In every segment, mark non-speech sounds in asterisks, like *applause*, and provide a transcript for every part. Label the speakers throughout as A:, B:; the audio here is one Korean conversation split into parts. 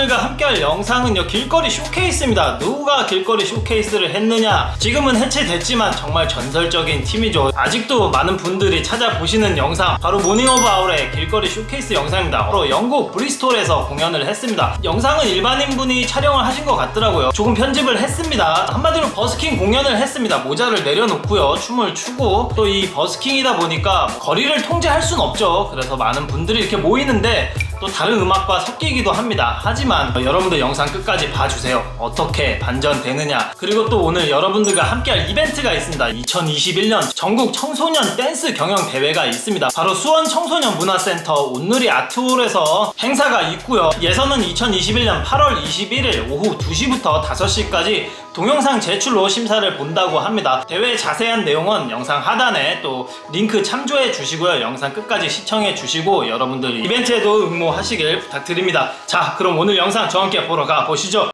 A: 여러분들과 함께할 영상은요 길거리 쇼케이스입니다. 누가 길거리 쇼케이스를 했느냐? 지금은 해체됐지만 정말 전설적인 팀이죠. 아직도 많은 분들이 찾아보시는 영상 바로 모닝 오브 아울의 길거리 쇼케이스 영상입니다. 바로 영국 브리스톨에서 공연을 했습니다. 영상은 일반인분이 촬영을 하신 것 같더라고요. 조금 편집을 했습니다. 한마디로 버스킹 공연을 했습니다. 모자를 내려놓고요. 춤을 추고 또 이 버스킹이다 보니까 거리를 통제할 순 없죠. 그래서 많은 분들이 이렇게 모이는데 또 다른 음악과 섞이기도 합니다. 하지만 여러분들 영상 끝까지 봐주세요. 어떻게 반전되느냐. 그리고 또 오늘 여러분들과 함께할 이벤트가 있습니다. 2021년 전국 청소년 댄스 경영 대회가 있습니다. 바로 수원 청소년 문화센터 온누리 아트홀에서 행사가 있고요. 예선은 2021년 8월 21일 오후 2시부터 5시까지 동영상 제출로 심사를 본다고 합니다. 대회 자세한 내용은 영상 하단에 또 링크 참조해 주시고요. 영상 끝까지 시청해 주시고 여러분들 이벤트에도 응모하시길 부탁드립니다. 자, 그럼 오늘 영상 저와 함께 보러 가 보시죠.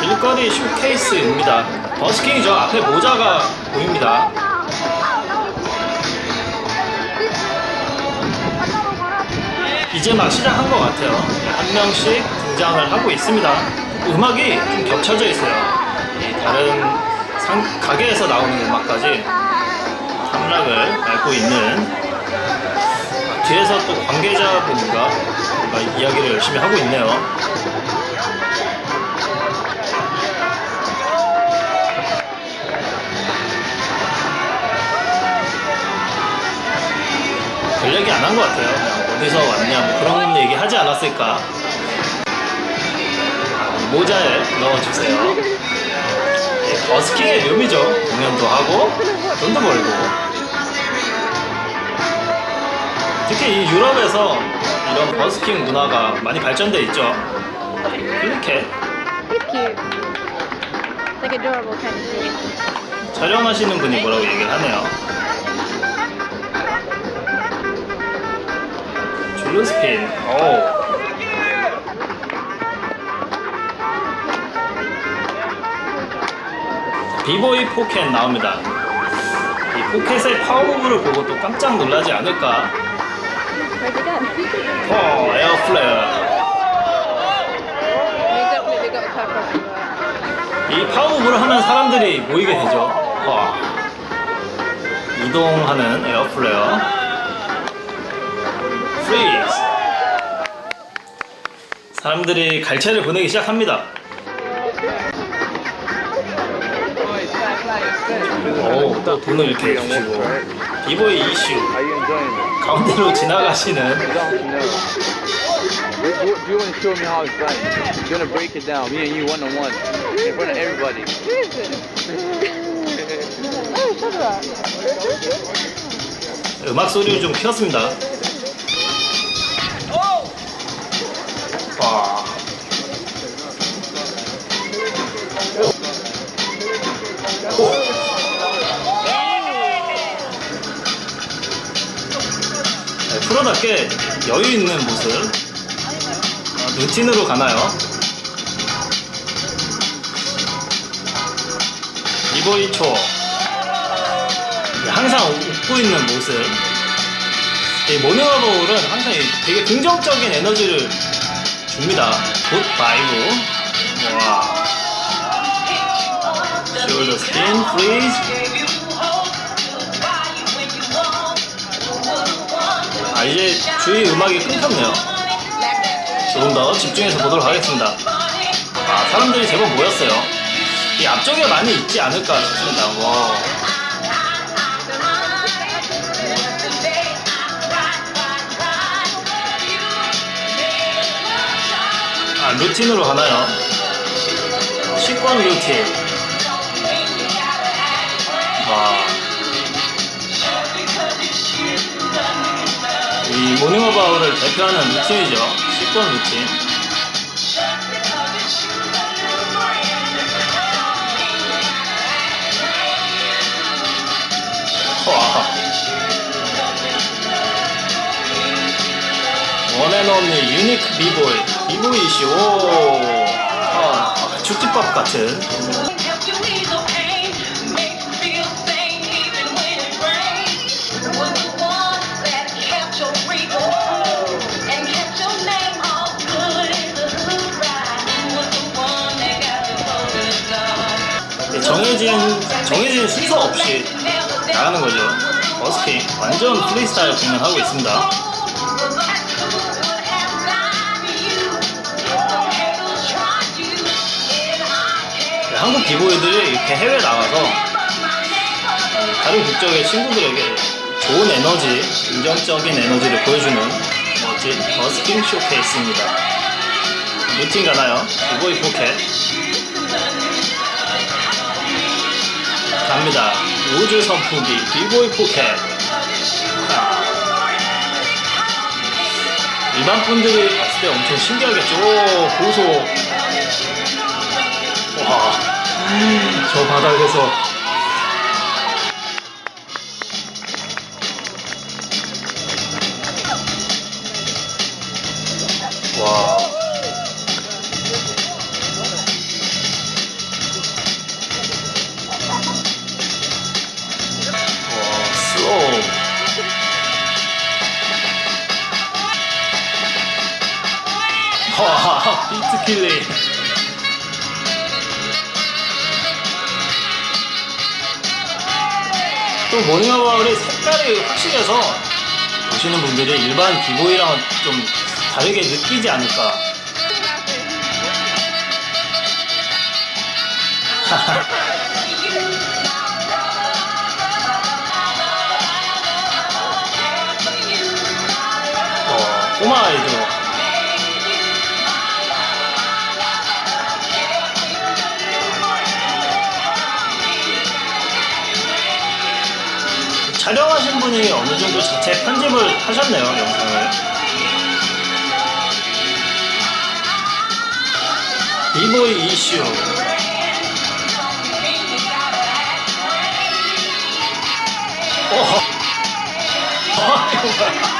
A: 길거리 쇼케이스입니다. 버스킹이 저 앞에 모자가 보입니다. 이제 막 시작한 것 같아요. 한 명씩 등장을 하고 있습니다. 음악이 좀 겹쳐져 있어요. 이 다른 상- 가게에서 나오는 음악까지 함락을 밟고 있는 아, 뒤에서 또 관계자분과 이야기를 열심히 하고 있네요. 별 얘기 안 한 것 같아요. 어디서 왔냐 뭐 그런 얘기 하지 않았을까. 모자에 넣어주세요. 예, 버스킹의 묘미죠. 공연도 하고 돈도 벌고. 특히 이 유럽에서 이런 버스킹 문화가 많이 발전돼 있죠. 이렇게. 촬영하시는 분이 뭐라고 얘기를 하네요. 줄루스핀. 오. 비보이 포켓 나옵니다. 이 포켓의 파워무브를 보고 또 깜짝 놀라지 않을까? 어, 에어 플레어.
B: You definitely got a top from that.
A: 이 파워무브를 하면 사람들이 모이게 되죠. 와. 이동하는 에어 플레어. 사람들이 갈채를 보내기 시작합니다. 오, 또 돈을 이렇게 주시고. 비보이 이슈. 가운데로 지나가시는
B: oh.
A: 음악 소리를 좀 키웠습니다. 네, 프로답게 여유 있는 모습. 어, 루틴으로 가나요? 리보이 초. 항상 웃고 있는 모습. 이 모닝어버울은 항상 이 되게 긍정적인 에너지를 줍니다. 굿 바이브. 와. 숄더 스핀, 프리즈. 아, 이제 주위 음악이 끊겼네요. 조금 더 집중해서 보도록 하겠습니다. 아, 사람들이 제법 모였어요. 이 앞쪽에 많이 있지 않을까 싶습니다. 와. 아, 루틴으로 가나요? 식권 루틴. 이 모닝어바울을 대표하는 루틴이죠. 식권 루틴. 와. 원앤온리 유니크 비보이. 비보이 씨, 오. 아, 축지법 같은. 정해진 정해진 순서 없이 나가는 거죠. 버스킹 완전 프리스타일 공연하고 있습니다. 네, 한국 비보이들이 이렇게 해외 나가서 다른 국적의 친구들에게 좋은 에너지, 긍정적인 에너지를 보여주는 멋진 버스킹 쇼케이스입니다. 루틴 가나요? 비보이 포켓 갑니다. 우주 선풍기 비보이 포켓. 아. 일반 분들이 봤을 때 엄청 신기하겠죠. 오, 고소. 와, 저 바닥에서 와. 와, 킬링. 또 모닝어바울의 색깔이 확실해서 보시는 분들이 일반 비보이랑은 좀 다르게 느끼지 않을까. *laughs* 촬영하신 분이 어느 정도 자체 편집을 하셨네요, 영상을. 비보이 이슈. 어. *laughs* 이거 뭐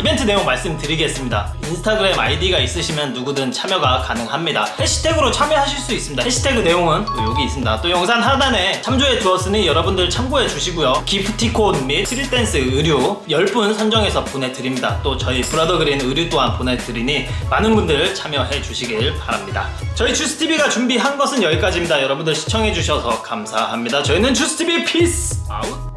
A: 이벤트 내용 말씀드리겠습니다. 인스타그램 아이디가 있으시면 누구든 참여가 가능합니다. 해시태그로 참여하실 수 있습니다. 해시태그 내용은 또 여기 있습니다. 또 영상 하단에 참조해 두었으니 여러분들 참고해 주시고요. 기프티콘 및 스릴댄스 의류 10분 선정해서 보내드립니다. 또 저희 브라더 그린 의류 또한 보내드리니 많은 분들 참여해 주시길 바랍니다. 저희 주스TV가 준비한 것은 여기까지입니다. 여러분들 시청해 주셔서 감사합니다. 저희는 주스TV 피스 아웃